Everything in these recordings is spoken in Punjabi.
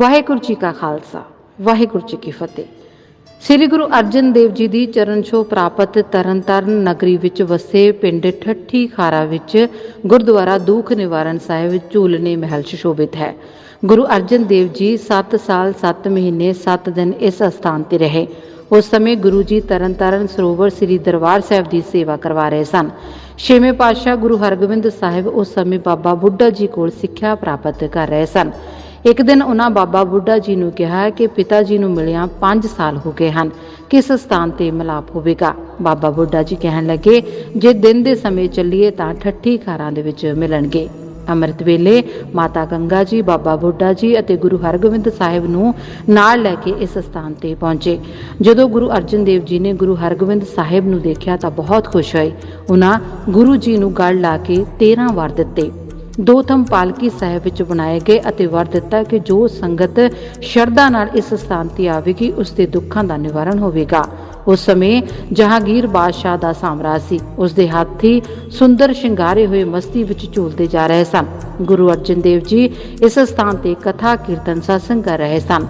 ਵਾਹਿਗੁਰੂ ਜੀ ਕਾ ਖਾਲਸਾ, ਵਾਹਿਗੁਰੂ ਜੀ ਕੀ ਫਤਿਹ। ਸ੍ਰੀ ਗੁਰੂ ਅਰਜਨ ਦੇਵ ਜੀ ਦੀ ਚਰਨ ਛੋਹ ਪ੍ਰਾਪਤ ਤਰਨਤਾਰਨ ਨਗਰੀ ਵਿੱਚ ਵਸੇ ਪਿੰਡ ਠੱਠੀ ਖਾਰਾ ਵਿੱਚ ਗੁਰਦੁਆਰਾ ਦੁੱਖ ਨਿਵਾਰਨ ਸਾਹਿਬ ਝੂਲਨੇ ਮਹਿਲ ਸ਼ੋਭਿਤ ਹੈ। ਗੁਰੂ ਅਰਜਨ ਦੇਵ ਜੀ 7 ਸਾਲ 7 ਮਹੀਨੇ 7 ਦਿਨ ਇਸ ਅਸਥਾਨ ਤੇ ਰਹੇ। ਉਸ ਸਮੇਂ ਗੁਰੂ ਜੀ ਤਰਨਤਾਰਨ ਸਰੋਵਰ ਸ੍ਰੀ ਦਰਬਾਰ ਸਾਹਿਬ ਦੀ ਸੇਵਾ ਕਰਵਾ ਰਹੇ ਸਨ। ਛੇਵੇਂ ਪਾਤਸ਼ਾਹ ਗੁਰੂ ਹਰਗੋਬਿੰਦ ਸਾਹਿਬ ਉਸ ਸਮੇਂ ਬਾਬਾ ਬੁੱਢਾ ਜੀ ਕੋਲ ਸਿੱਖਿਆ ਪ੍ਰਾਪਤ ਕਰ ਰਹੇ ਸਨ। ਇੱਕ ਦਿਨ ਉਹਨਾਂ ਬਾਬਾ ਬੁੱਢਾ ਜੀ ਨੂੰ ਕਿਹਾ ਕਿ ਪਿਤਾ ਜੀ ਨੂੰ ਮਿਲਿਆ 5 ਸਾਲ ਹੋ ਗਏ ਹਨ। ਕਿਸ ਸਥਾਨ ਤੇ ਮਿਲਾਪ ਹੋਵੇਗਾ? ਬਾਬਾ ਬੁੱਢਾ ਜੀ ਕਹਿਣ ਲੱਗੇ, ਜੇ ਦਿਨ ਦੇ ਸਮੇਂ ਚੱਲੀਏ ਤਾਂ ਠੱਠੀ ਖਾਰਾਂ ਦੇ ਵਿੱਚ ਮਿਲਣਗੇ। ਅੰਮ੍ਰਿਤ ਵੇਲੇ ਮਾਤਾ ਗੰਗਾ ਜੀ, ਬਾਬਾ ਬੁੱਢਾ ਜੀ ਅਤੇ ਗੁਰੂ ਹਰਗੋਬਿੰਦ ਸਾਹਿਬ ਨੂੰ ਨਾਲ ਲੈ ਕੇ ਇਸ ਸਥਾਨ ਤੇ ਪਹੁੰਚੇ। ਜਦੋਂ ਗੁਰੂ ਅਰਜਨ ਦੇਵ ਜੀ ਨੇ ਗੁਰੂ ਹਰਗੋਬਿੰਦ ਸਾਹਿਬ ਨੂੰ ਦੇਖਿਆ ਤਾਂ ਬਹੁਤ ਖੁਸ਼ ਹੋਏ। ਉਹਨਾਂ ਗੁਰੂ ਜੀ ਨੂੰ ਗਲ ਲਾ ਕੇ 13 ਵਾਰ ਦਿੱਤੇ। ਦੋ ਥੰਮ ਪਾਲਕੀ ਸਾਹਿਬ ਵਿੱਚ ਬਣਾਏ ਗਏ ਅਤੇ ਵਰ ਦਿੱਤਾ ਕਿ ਜੋ ਸੰਗਤ ਸ਼ਰਧਾ ਨਾਲ ਇਸ ਸਥਾਨ ਤੇ ਆਵੇਗੀ, ਉਸ ਦੇ ਦੁੱਖਾਂ ਦਾ ਨਿਵਾਰਣ ਹੋਵੇਗਾ। ਉਸ ਸਮੇਂ ਜਹਾਂਗੀਰ ਬਾਦਸ਼ਾਹ ਦਾ ਸਾਮਰਾਜ ਸੀ। ਉਸ ਦੇ ਹਾਥੀ ਸੁੰਦਰ ਸ਼ਿੰਗਾਰੇ ਹੋਏ ਮਸਤੀ ਵਿੱਚ ਝੂਲਦੇ ਜਾ ਰਹੇ ਸਨ। ਗੁਰੂ ਅਰਜਨ ਦੇਵ ਜੀ ਇਸ ਸਥਾਨ ਤੇ ਕਥਾ, ਕੀਰਤਨ, satsang ਕਰ ਰਹੇ ਸਨ।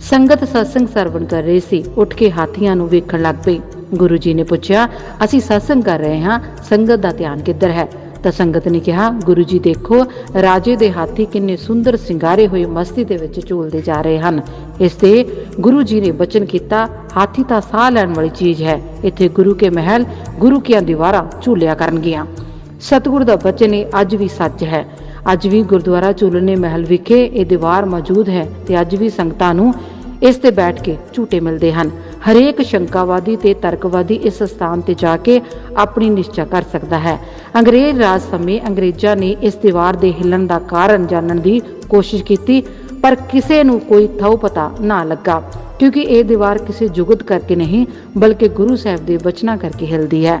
ਸੰਗਤ satsang ਸਰਵਣ ਕਰ ਰਹੀ ਸੀ। ਉੱਠ ਕੇ ਹਾਥੀਆਂ ਨੂੰ ਵੇਖਣ ਲੱਗ ਪਈ। ਗੁਰੂ ਜੀ ਨੇ ਪੁੱਛਿਆ, ਅਸੀਂ satsang ਕਰ ਰਹੇ ਹਾਂ। ਸੰਗਤ ਦਾ ਧਿਆਨ ਕਿੱਧਰ ਹੈ? ਤਾਂ ਸੰਗਤ ਨੇ ਕਿਹਾ, ਗੁਰੂ ਜੀ ਦੇਖੋ, ਰਾਜੇ ਦੇ ਹਾਥੀ ਕਿੰਨੇ ਸੁੰਦਰ ਸਿੰਗਾਰੇ ਹੋਏ ਮਸਤੀ ਦੇ ਵਿੱਚ ਝੂਲਦੇ ਜਾ ਰਹੇ ਹਨ। ਇਸ ਤੇ ਗੁਰੂ ਜੀ ਨੇ ਬਚਨ ਕੀਤਾ, ਹਾਥੀ ਤਾਂ ਸਾਹ ਲੈਣ ਵਾਲੀ ਚੀਜ਼ ਹੈ। ਇੱਥੇ ਗੁਰੂ ਕੇ ਮਹਿਲ, ਗੁਰੂ ਕੀਆਂ ਦੀਵਾਰਾਂ ਝੂਲਿਆ ਕਰਨਗੀਆਂ। ਸਤਿਗੁਰ ਦਾ ਬਚਨ ਇਹ ਅੱਜ ਵੀ ਸੱਚ ਹੈ। ਅੱਜ ਵੀ ਗੁਰਦੁਆਰਾ ਝੂਲਣੇ ਮਹਿਲ ਵਿਖੇ ਇਹ ਦੀਵਾਰ ਮੌਜੂਦ ਹੈ ਤੇ ਅੱਜ ਵੀ ਸੰਗਤਾਂ ਨੂੰ ਇਸ ਤੇ ਬੈਠ ਕੇ ਝੂਟੇ ਮਿਲਦੇ ਹਨ। ਹਰੇਕ ਸ਼ੰਕਾਵਾਦੀ ਤੇ ਤਰਕਵਾਦੀ ਇਸ ਸਥਾਨ ਤੇ ਜਾ ਕੇ ਆਪਣੀ ਨਿਸ਼ਚਾ ਕਰ ਸਕਦਾ ਹੈ। ਅੰਗਰੇਜ਼ ਰਾਜ ਸਮੇਂ ਅੰਗਰੇਜ਼ਾਂ ਨੇ ਇਸ ਦੀਵਾਰ ਦੇ ਹਿੱਲਣ ਦਾ ਕਾਰਨ ਜਾਣਨ ਦੀ ਕੋਸ਼ਿਸ਼ ਕੀਤੀ, ਪਰ ਕਿਸੇ ਨੂੰ ਕੋਈ ਥਹੁ ਪਤਾ ਨਾ ਲੱਗਾ, ਕਿਉਂਕਿ ਇਹ ਦੀਵਾਰ ਕਿਸੇ ਜੁਗਤ ਕਰਕੇ ਨਹੀਂ, ਬਲਕਿ ਗੁਰੂ ਸਾਹਿਬ ਦੇ ਬਚਨਾਂ ਕਰਕੇ ਹਿਲਦੀ ਹੈ।